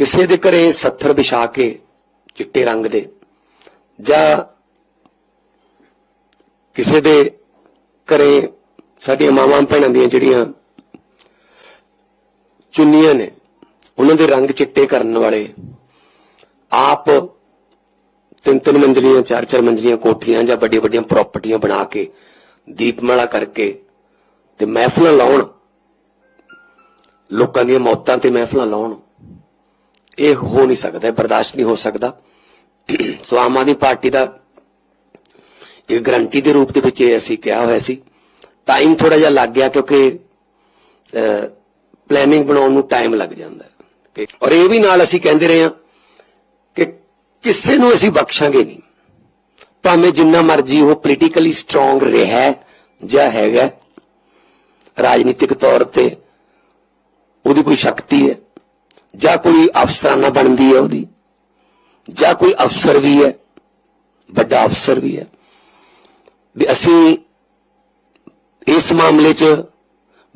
ਕਿਸੇ ਦੇ ਘਰੇ 70 ਵਿਛਾ ਕੇ ਚਿੱਟੇ ਰੰਗ ਦੇ ਜਾਂ ਕਿਸੇ ਦੇ ਘਰੇ ਸਾਡੀਆਂ ਮਾਵਾਂ ਭੈਣਾਂ ਦੀਆਂ ਜਿਹੜੀਆਂ ਚੁੰਨੀਆਂ ਨੇ, ਉਹਨਾਂ ਦੇ ਰੰਗ ਚਿੱਟੇ ਕਰਨ ਵਾਲੇ ਆਪ ਤਿੰਨ ਤਿੰਨ ਮੰਜ਼ਲੀਆਂ, ਚਾਰ ਚਾਰ ਮੰਜ਼ਲੀਆਂ ਕੋਠੀਆਂ ਜਾਂ ਵੱਡੀਆਂ ਵੱਡੀਆਂ ਪ੍ਰਾਪਰਟੀਆਂ ਬਣਾ ਕੇ ਦੀਪਮਾਲਾ ਕਰਕੇ ਤੇ ਮਹਿਫਲਾਂ ਲਾਉਣ, ਲੋਕਾਂ ਦੀਆਂ ਮੌਤਾਂ ਤੇ ਮਹਿਫਲਾਂ ਲਾਉਣ। ਇਹ ਹੋ ਨਹੀਂ ਸਕਦਾ ਬਰਦਾਸ਼ਤ ਨਹੀਂ ਹੋ ਸਕਦਾ। ਸੋ ਆਮ ਆਦਮੀ ਪਾਰਟੀ ਦਾ ਇਹ ਗਰੰਟੀ ਦੇ ਰੂਪ ਦੇ ਵਿੱਚ ਇਹ ਅਸੀਂ ਕਿਹਾ ਹੋਇਆ ਸੀ। ਟਾਈਮ ਥੋੜਾ ਜਿਹਾ ਲੱਗ ਗਿਆ ਕਿਉਂਕਿ ਪਲੈਨਿੰਗ ਬਣਾਉਣ ਨੂੰ ਟਾਈਮ ਲੱਗ ਜਾਂਦਾ ਹੈ। ਔਰ ਇਹ ਵੀ ਨਾਲ ਅਸੀਂ ਕਹਿੰਦੇ ਰਹੇ ਹਾਂ ਕਿ ਕਿਸੇ ਨੂੰ ਅਸੀਂ ਬਖਸ਼ਾਂਗੇ ਨਹੀਂ। ਭਾਵੇਂ ਜਿੰਨਾ ਮਰਜ਼ੀ ਉਹ ਪੋਲੀਟੀਕਲੀ ਸਟਰੋਂਗ ਰਿਹਾ ਜਾਂ ਹੈਗਾ ਰਾਜਨੀਤਿਕ ਤੌਰ ਤੇ ਉਹਦੀ ਕੋਈ ਸ਼ਕਤੀ ਹੈ। ਜਾਂ ਕੋਈ ਅਫਸਰਾਨਾ ਬਣਦੀ ਹੈ ਉਹਦੀ, ਜਾਂ ਕੋਈ ਅਫਸਰ ਵੀ ਹੈ, ਵੱਡਾ ਅਫਸਰ ਵੀ ਹੈ। ਵੀ ਅਸੀਂ ਇਸ ਮਾਮਲੇ 'ਚ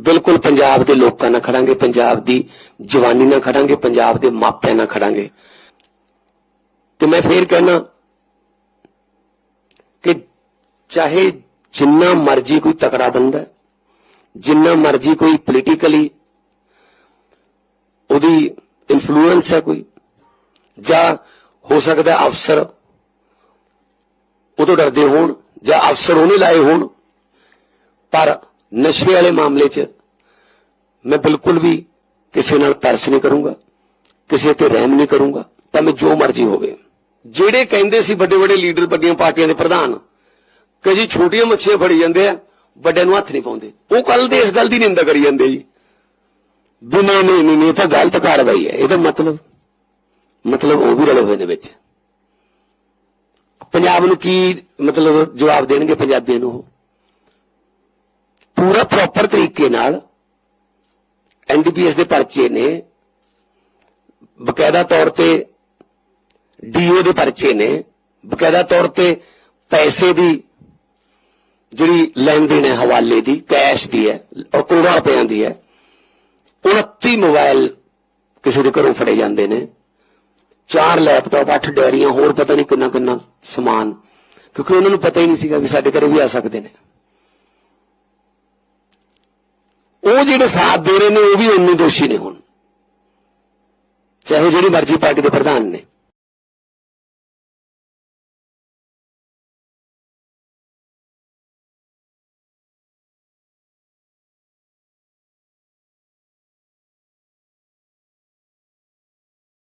ਬਿਲਕੁਲ ਪੰਜਾਬ ਦੇ ਲੋਕਾਂ ਨਾਲ ਖੜਾਂਗੇ, ਪੰਜਾਬ ਦੀ ਜਵਾਨੀ ਨਾਲ ਖੜਾਂਗੇ, ਪੰਜਾਬ ਦੇ ਮਾਪਿਆਂ ਨਾਲ ਖੜਾਂਗੇ। ਤੇ ਮੈਂ ਫੇਰ ਕਹਿਣਾ ਕਿ ਚਾਹੇ ਜਿੰਨਾ ਮਰਜ਼ੀ ਕੋਈ ਤਕੜਾ ਬੰਦਾ ਜਿੰਨਾ ਮਰਜ਼ੀ ਕੋਈ ਪੋਲੀਟੀਕਲੀ ਉਹਦੀ ਇਨਫਲੂਐਂਸ ਹੈ ਕੋਈ? ਜਾਂ ਹੋ ਸਕਦਾ ਅਫਸਰ ਉਹ ਤੋਂ ਡਰਦੇ ਹੋਣ ਜਾਂ ਅਫਸਰ ਉਹਨੇ ਲਾਏ ਹੋਣ। ਪਰ ਨਸ਼ੇ ਵਾਲੇ ਮਾਮਲੇ 'ਚ ਮੈਂ ਬਿਲਕੁਲ ਵੀ ਕਿਸੇ ਨਾਲ ਤਰਸ ਨਹੀਂ ਕਰੂੰਗਾ, ਕਿਸੇ ਤੇ ਰਹਿਮ ਨਹੀਂ ਕਰੂੰਗਾ, ਤਾਂ ਮੈਂ ਜੋ ਮਰਜ਼ੀ ਹੋਵੇ। ਜਿਹੜੇ ਕਹਿੰਦੇ ਸੀ ਵੱਡੇ ਵੱਡੇ ਲੀਡਰ, ਵੱਡੀਆਂ ਪਾਰਟੀਆਂ ਦੇ ਪ੍ਰਧਾਨ ਕਿ ਜੀ ਛੋਟੀਆਂ ਮੱਛੀਆਂ ਫੜੀ ਜਾਂਦੇ ਆ, ਵੱਡਿਆਂ ਨੂੰ ਹੱਥ ਨਹੀਂ ਪਾਉਂਦੇ। ਉਹ ਕੱਲ ਦੇ ਇਸ ਗੱਲ ਦੀ ਨਿੰਦਾ ਕਰੀ ਜਾਂਦੇ ਜੀ। ਵੀ ਨਹੀਂ ਨਹੀਂ ਨਹੀਂ ਇਹ ਤਾਂ ਗਲਤ ਕਾਰਵਾਈ ਹੈ। ਇਹਦਾ ਮਤਲਬ ਮਤਲਬ ਉਹ ਵੀ ਰਲੇ ਹੋਏ ਨੇ ਵਿੱਚ। ਪੰਜਾਬ ਨੂੰ ਕੀ ਮਤਲਬ ਜਵਾਬ ਦੇਣਗੇ ਪੰਜਾਬੀਆਂ ਨੂੰ ਉਹ? ਪੂਰਾ ਪ੍ਰੋਪਰ ਤਰੀਕੇ ਨਾਲ ਐਨਡੀਪੀਐਸ ਦੇ ਪਰਚੇ ਨੇ। ਬਕਾਇਦਾ ਤੌਰ ਤੇ ਡੀਓ ਦੇ ਪਰਚੇ ਨੇ। ਬਕਾਇਦਾ ਤੌਰ ਤੇ ਪੈਸੇ ਦੀ ਜਿਹੜੀ ਲੈਣ ਦੇਣ ਹੈ ਹਵਾਲੇ ਦੀ, ਕੈਸ਼ ਦੀ ਹੈ, ਔਰ ਕਰੋੜਾਂ ਰੁਪਇਆਂ ਦੀ ਹੈ। 29 ਮੋਬਾਈਲ ਕਿਸੇ ਦੇ ਘਰੋਂ ਫੜੇ ਜਾਂਦੇ ਨੇ। ਚਾਰ ਲੈਪਟਾਪ, ਅੱਠ ਡੈਰੀਆਂ ਹੋਰ ਪਤਾ ਨਹੀਂ ਕਿੰਨਾ ਕਿੰਨਾ ਸਮਾਨ। ਕਿਉਂਕਿ ਉਹਨਾਂ ਨੂੰ ਪਤਾ ਹੀ ਨਹੀਂ ਸੀਗਾ ਕਿ ਸਾਡੇ ਘਰੇ ਵੀ ਆ ਸਕਦੇ ਨੇ। ਉਹ ਜਿਹੜੇ ਸਾਥ ਦੇ ਰਹੇ ਨੇ, ਉਹ ਵੀ ਉਨੇ ਦੋਸ਼ੀ ਨੇ ਹੁਣ। ਚਾਹੇ ਜਿਹੜੀ ਮਰਜ਼ੀ ਪਾਰਟੀ ਦੇ ਪ੍ਰਧਾਨ ਨੇ।